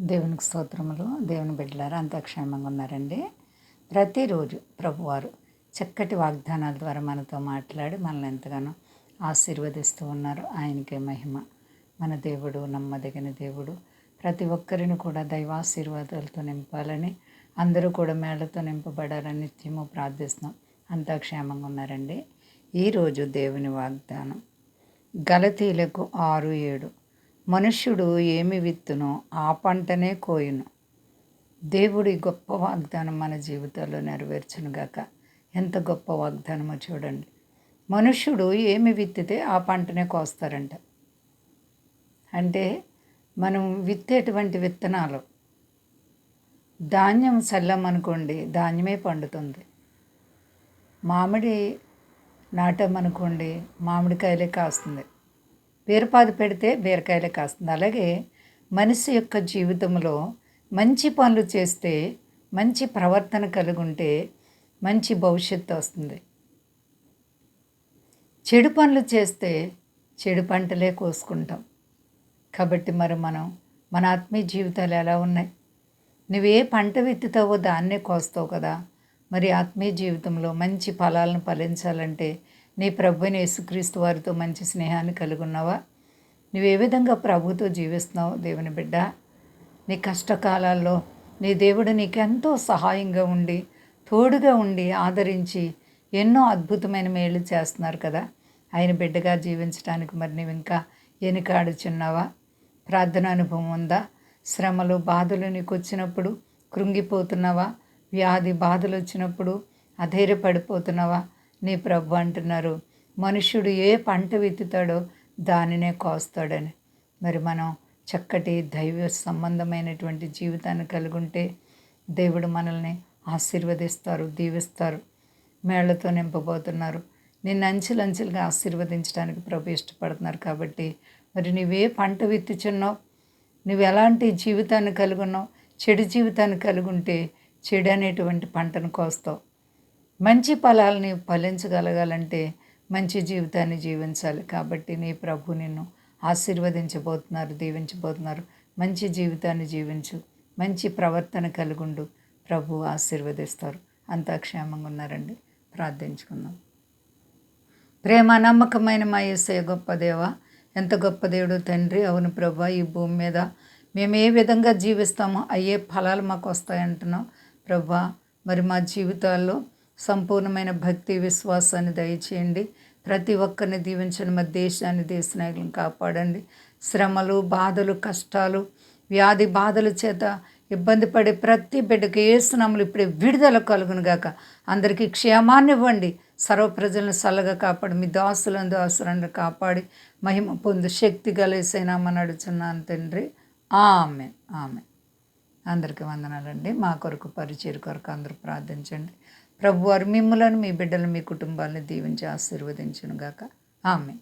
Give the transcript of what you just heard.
దేవునికి స్తోత్రములు. దేవుని బిడ్డలారా అంతా క్షేమంగా ఉన్నారండి. ప్రతిరోజు ప్రభువారు చక్కటి వాగ్దానాల ద్వారా మనతో మాట్లాడి మనల్ని ఎంతగానో ఆశీర్వదిస్తూ ఉన్నారు. ఆయనకే మహిమ. మన దేవుడు నమ్మదగిన దేవుడు. ప్రతి ఒక్కరిని కూడా దైవాశీర్వాదాలతో నింపాలని అందరూ కూడా మేళ్ళతో నింపబడాలని నిత్యము ప్రార్థిస్తున్నాం. అంతా క్షేమంగా ఉన్నారండి. ఈరోజు దేవుని వాగ్దానం. గలతీలకు ఆరు ఏడు. మనుష్యుడు ఏమి విత్తునో ఆ పంటనే కోయును. దేవుడి గొప్ప వాగ్దానం మన జీవితాల్లో నెరవేర్చునుగాక ఎంత గొప్ప వాగ్దానమో చూడండి. మనుష్యుడు ఏమి విత్తితే ఆ పంటనే కోస్తారంట. అంటే మనం విత్తేటువంటి విత్తనాలు. ధాన్యం చల్లమనుకోండి ధాన్యమే పండుతుంది. మామిడి నాటామనుకోండి మామిడికాయలే కాస్తుంది. వేరుపాదు పెడితే బీరకాయలే కాస్తుంది. అలాగే మనిషి యొక్క జీవితంలో మంచి పనులు చేస్తే మంచి ప్రవర్తన కలిగి ఉంటే మంచి భవిష్యత్తు వస్తుంది. చెడు పనులు చేస్తే చెడు పంటలే కోసుకుంటాం. కాబట్టి మరి మనం మన ఆత్మీయ జీవితాలు ఎలా ఉన్నాయి? నువ్వే పంట విత్తుతావో దాన్నే కోస్తావు కదా. మరి ఆత్మీయ జీవితంలో మంచి ఫలాలను ఫలించాలంటే నీ ప్రభుని యేసుక్రీస్తు వారితో మంచి స్నేహాన్ని కలిగి ఉన్నావా నువ్వు ఏ విధంగా ప్రభుతో జీవిస్తున్నావు దేవుని బిడ్డ? నీ కష్టకాలాల్లో నీ దేవుడు నీకెంతో సహాయంగా ఉండి తోడుగా ఉండి ఆదరించి ఎన్నో అద్భుతమైన మేలు చేస్తున్నారు కదా. ఆయన బిడ్డగా జీవించడానికి మరి నువ్వు ఇంకా ఎనికాడుచున్నావా ప్రార్థన అనుభవం ఉందా? శ్రమలు బాధలు నీకు వచ్చినప్పుడు కృంగిపోతున్నావా? వ్యాధి బాధలు వచ్చినప్పుడు అధైర్యపడిపోతున్నావా? నీ ప్రభు అంటున్నారు మనుష్యుడు ఏ పంట విత్తుతాడో దానినే కోస్తాడని. మరి మనం చక్కటి దైవ సంబంధమైనటువంటి జీవితాన్ని కలిగి ఉంటే దేవుడు మనల్ని ఆశీర్వదిస్తారు దీవిస్తారు మేళ్ళతో నింపబోతున్నారు. నిన్ను అంచెలంచెలుగా ఆశీర్వదించడానికి ప్రభు ఇష్టపడుతున్నారు కాబట్టి మరి నువ్వే పంట విత్తుచున్నావు నువ్వు ఎలాంటి జీవితాన్ని కలిగి ఉన్నావు చెడు జీవితాన్ని కలిగి ఉంటే చెడు అనేటువంటి పంటను కోస్తావు. మంచి ఫలాలని ఫలించగలగాలంటే మంచి జీవితాన్ని జీవించాలి. కాబట్టి నీ ప్రభు నిన్ను ఆశీర్వదించబోతున్నారు దీవించబోతున్నారు. మంచి జీవితాన్ని జీవించు. మంచి ప్రవర్తన కలిగుండు. ప్రభు ఆశీర్వదిస్తారు. అంతా క్షేమంగా ఉన్నారండి. ప్రార్థించుకుందాం. ప్రేమ నమ్మకమైన మా ఏసయ గొప్ప దేవ ఎంత గొప్ప దేవుడు తండ్రి. అవును ప్రభు ఈ భూమి మీద మేము ఏ విధంగా జీవిస్తామో అయ్యే ఫలాలు మాకు వస్తాయంటున్నాం ప్రభా మరి మా జీవితాల్లో సంపూర్ణమైన భక్తి విశ్వాసాన్ని దయచేయండి. ప్రతి ఒక్కరిని దీవించండి మా దేశాన్ని దేశ నాయకులను కాపాడండి. శ్రమలు బాధలు కష్టాలు వ్యాధి బాధల చేత ఇబ్బంది పడే ప్రతి బిడ్డకి ఏసునాములు ఇప్పుడే విడుదల కలుగును గాక. అందరికీ క్షేమాన్ని ఇవ్వండి. సర్వ ప్రజలను చల్లగా కాపాడి మీ దాసులను దాసులను కాపాడి మహిమ పొందు శక్తి గలేసైనామని అడుచున్నాను తండ్రి. ఆమె ఆమె అందరికీ వందనాలండి. మా కొరకు పరిచయం కొరకు అందరూ ప్రార్థించండి. ప్రభువారు మిమ్మలను మీ బిడ్డలు మీ కుటుంబాలను దీవించి ఆశీర్వదించను గాక ఆమె